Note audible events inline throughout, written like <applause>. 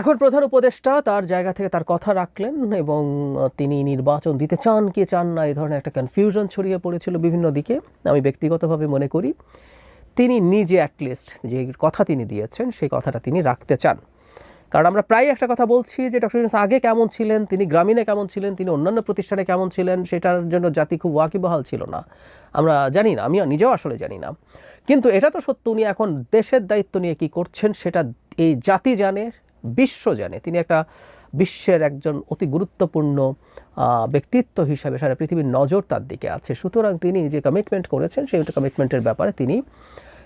এখন প্রধান উপদেষ্টা তার জায়গা থেকে তার কথা রাখলেন এবং তিনি নির্বাচন দিতে চান, কি চান না এই ধরনের একটা কনফিউশন ছড়িয়ে পড়েছিল বিভিন্ন দিকে। আমি ব্যক্তিগতভাবে মনে করি, তিনি নিজে অ্যাটলিস্ট যে কথা তিনি দিয়েছেন, সেই কথাটা তিনি রাখতে চান। কারণ আমরা প্রায় একটা কথা বলছি যে ডক্টর ইউনূস আগে কেমন ছিলেন, তিনি গ্রামীণে কেমন ছিলেন, তিনি অন্যান্য প্রতিষ্ঠানে কেমন ছিলেন, সেটার জন্য জাতি খুব ওয়াকিবহাল ছিল না। আমরা জানি না, আমিও নিজেও আসলে জানি না। কিন্তু এটা তো সত্য, উনি এখন দেশের দায়িত্ব নিয়ে কি করছেন, সেটা এই জাতি জানে বিশ্ব জানে তিনি একটা বিশ্বের একজন অতি গুরুত্বপূর্ণ ব্যক্তিত্ব হিসাবে সারা পৃথিবীর নজর তার দিকে আছে। সুতরাং তিনি যে কমিটমেন্ট করেছেন, সেই কমিটমেন্টের ব্যাপারে তিনি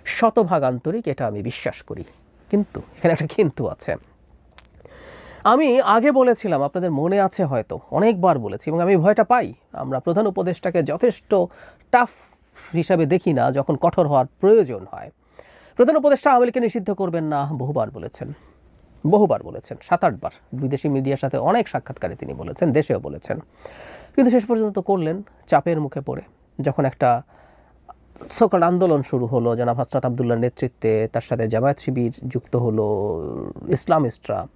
শতভাগ আন্তরিক, এটা আমি বিশ্বাস করি। কিন্তু, এখানে একটা কিন্তু আছে। আমি আগে বলেছিলাম, আপনাদের মনে আছে হয়তো, অনেকবার বলেছি এবং আমি ভয়টা পাই। আমরা প্রধান উপদেষ্টাকে যথেষ্ট টাফ হিসাবে দেখি না, যখন কঠোর হওয়ার প্রয়োজন হয়। প্রধান উপদেষ্টা আওয়ামী লীগকে নিষিদ্ধ করবেন না, বহুবার বলেছেন। বহুবার বলেছেন সাত আটবার বিদেশি মিডিয়ার সাথে অনেক সাক্ষাৎকারে তিনি বলেছেন, দেশেও বলেছেন। কিন্তু শেষ পর্যন্ত করলেন, চাপের মুখে পড়ে। যখন একটা সকল আন্দোলন শুরু হলো, জনাব হজরত আবদুল্লার নেতৃত্বে, তার সাথে জামায়াত শিবির যুক্ত হলো, ইসলামিস্টরা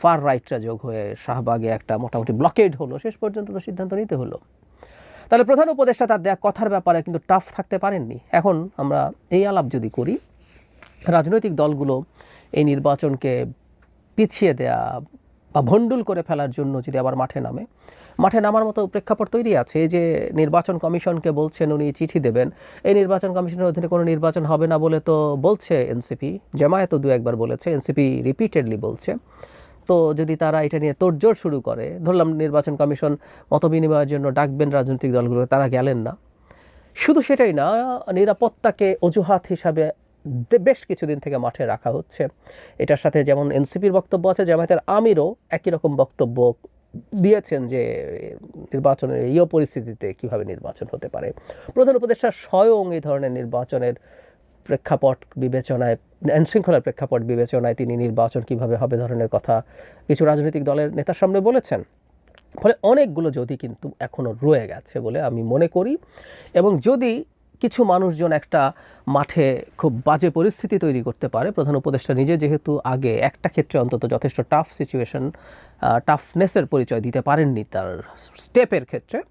ফার রাইটরা যোগ হয়ে শাহবাগে একটা মোটামুটি ব্লকেড হলো, শেষ পর্যন্ত তো সিদ্ধান্ত নিতে হলো। তাহলে প্রধান উপদেষ্টা তার দেয়া কথার ব্যাপারে কিন্তু টাফ থাকতে পারেননি। এখন আমরা এই আলাপ যদি করি, রাজনৈতিক দলগুলো এই নির্বাচনকে পিছিয়ে দেয়া বা ভণ্ডুল করে ফেলার জন্য যদি আবার মাঠে নামে, মাঠে নামার মতো প্রেক্ষাপট তৈরি আছে যে নির্বাচন কমিশনকে বলছেন, উনি চিঠি দেবেন। এই নির্বাচন কমিশনের অধীনে কোনো নির্বাচন হবে না বলে তো বলছে এনসিপি। জামায়াতও দু একবার বলেছে, এনসিপি রিপিটেডলি বলছে। তো যদি তারা এটা নিয়ে তোড়জোড় শুরু করে, ধরলাম নির্বাচন কমিশন মত বিনিময়ের জন্য ডাকবেন রাজনৈতিক দলগুলো তারা গেলেন না। শুধু সেটাই না, নিরাপত্তাকে অজুহাত হিসাবে বেশ কিছুদিন থেকে মাঠে রাখা হচ্ছে। এটার সাথে যেমন এনসিপির বক্তব্য আছে, জামায়াতের আমিরও একই রকম বক্তব্য দিয়েছেন যে, নির্বাচনের এই পরিস্থিতিতে কীভাবে নির্বাচন হতে পারে। প্রধান উপদেষ্টা স্বয়ং এই ধরনের নির্বাচনের প্রেক্ষাপট বিবেচনায়, আইনশৃঙ্খলার প্রেক্ষাপট বিবেচনায় তিনি নির্বাচন কীভাবে হবে ধরনের কথা কিছু রাজনৈতিক দলের নেতার সামনে বলেছেন। ফলে অনেকগুলো যদি কিন্তু এখনও রয়ে গেছে বলে আমি মনে করি। এবং যদি কিছু মানুষজন একটা মাঠে খুব বাজে পরিস্থিতি তৈরি করতে পারে। প্রধান উপদেষ্টা নিজে যেহেতু আগে একটা ক্ষেত্রে অন্তত যথেষ্ট টাফ সিচুয়েশন টাফনেসের পরিচয় দিতে পারেননি তার স্টেপের ক্ষেত্রে।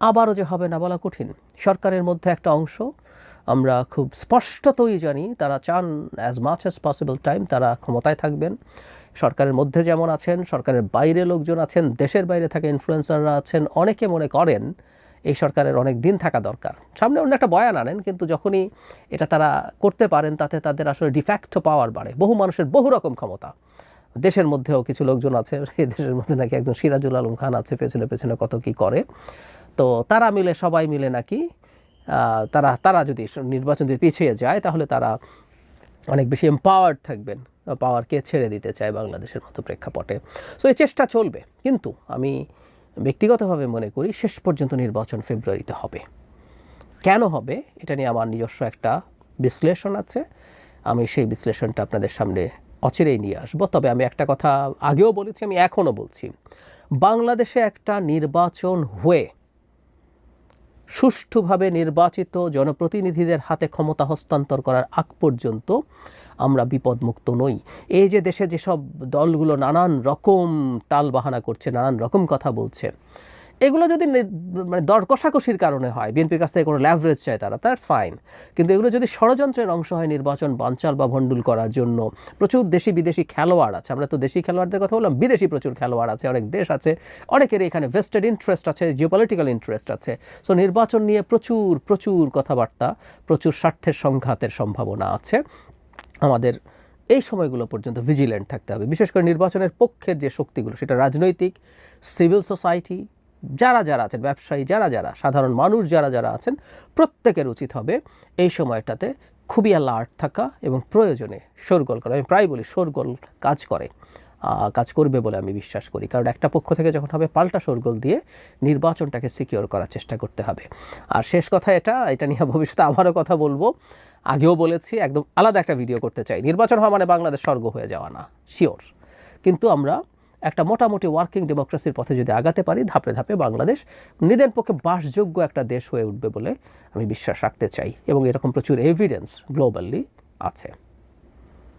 আবারও যে হবে না বলা কঠিন। সরকারের মধ্যে একটা অংশ, আমরা খুব স্পষ্টতই জানি, তারা চান as much as possible time তারা ক্ষমতায় থাকবেন। সরকারের মধ্যে যেমন আছেন, সরকারের বাইরে লোকজন আছেন, দেশের বাইরে থাকা ইনফ্লুয়েন্সাররা আছেন, অনেকে মনে করেন এই সরকারের অনেক দিন থাকা দরকার। সামনে অন্য একটা বয়ান আনেন, কিন্তু যখনই এটা তারা করতে পারেন, তাতে তাদের আসলে ডিফ্যাক্টো পাওয়ার বাড়ে। বহু মানুষের বহু রকম ক্ষমতা। দেশের মধ্যেও কিছু লোকজন আছে, <laughs> এই দেশের মধ্যে নাকি একজন সিরাজুল আলম খান আছে, পেছনে পেছনে কত কি করে। তো তারা মিলে, সবাই মিলে নাকি তারা তারা যদি নির্বাচন যদি পিছিয়ে যায়, তাহলে তারা অনেক বেশি এম্পাওয়ার্ড থাকবেন। পাওয়ারকে ছেড়ে দিতে চায় বাংলাদেশের মতো প্রেক্ষাপটে। সো এই চেষ্টা চলবে। কিন্তু আমি ব্যক্তিগতভাবে মনে করি শেষ পর্যন্ত নির্বাচন ফেব্রুয়ারিতে হবে। কেন হবে? এটা নিয়ে আমার নিজস্ব একটা বিশ্লেষণ আছে। আমি সেই বিশ্লেষণটা আপনাদের সামনে অচিরেই নিয়ে আসব। তবে আমি একটা কথা আগেও বলেছি, আমি এখনও বলছি। বাংলাদেশে একটা নির্বাচন হয়ে সুষ্ঠুভাবে নির্বাচিত জনপ্রতিনিধিদের হাতে ক্ষমতা হস্তান্তর করার আগ পর্যন্ত আমরা বিপদমুক্ত নই। এই যে দেশে যেসব দলগুলো নানান রকম টাল বাহানা করছে, নানান রকম কথা বলছে, এগুলো যদি মানে দর কষাকষির কারণে হয়, বিএনপির কাছ থেকে কোনো ল্যাভারেজ চায় তারা দ্যাটস ফাইন কিন্তু এগুলো যদি ষড়যন্ত্রের অংশ হয় নির্বাচন বানচাল বা ভণ্ডুল করার জন্য, প্রচুর দেশি বিদেশি খেলোয়াড় আছে। আমরা তো দেশি খেলোয়াড়দের কথা বললাম, বিদেশি প্রচুর খেলোয়াড় আছে, অনেক দেশ আছে, অনেকের এখানে ভেস্টেড ইন্টারেস্ট আছে জিওপলিটিক্যাল ইন্টারেস্ট আছে। সো নির্বাচন নিয়ে প্রচুর প্রচুর কথাবার্তা, প্রচুর স্বার্থের সংঘাতের সম্ভাবনা আছে। আমাদের এই সময়গুলো পর্যন্ত ভিজিল্যান্ট থাকতে হবে। বিশেষ করে নির্বাচনের পক্ষের যে শক্তিগুলো, সেটা রাজনৈতিক সিভিল সোসাইটি যারা যারা আছেন, ব্যবসায়ী যারা যারা, সাধারণ মানুষ যারা যারা আছেন, প্রত্যেকের উচিত হবে এই সময়টাতে খুবই অ্যালার্ট থাকা এবং প্রয়োজনে শোরগোল করা। আমি প্রায় বলি শোরগোল কাজ করে। কাজ করবে বলে আমি বিশ্বাস করি। কারণ একটা পক্ষ থেকে যখন হবে, পাল্টা শোরগোল দিয়ে নির্বাচনটাকে সিকিওর করার চেষ্টা করতে হবে। আর শেষ কথা এটা এটা নিয়ে ভবিষ্যতে আবারও কথা বলব। আগেও বলেছি, একদম আলাদা একটা ভিডিও করতে চাই। নির্বাচন হওয়া মানে বাংলাদেশ স্বর্গ হয়ে যাওয়া না শিওর কিন্তু আমরা একটা মোটামুটি ওয়ার্কিং ডেমোক্রেসির পথে যদি আগাতে পারি, ধাপে ধাপে বাংলাদেশ নিদের পক্ষে বাসযোগ্য একটা দেশ হয়ে উঠবে বলে আমি বিশ্বাস রাখতে চাই। এবং এরকম প্রচুর এভিডেন্স গ্লোবালি আছে।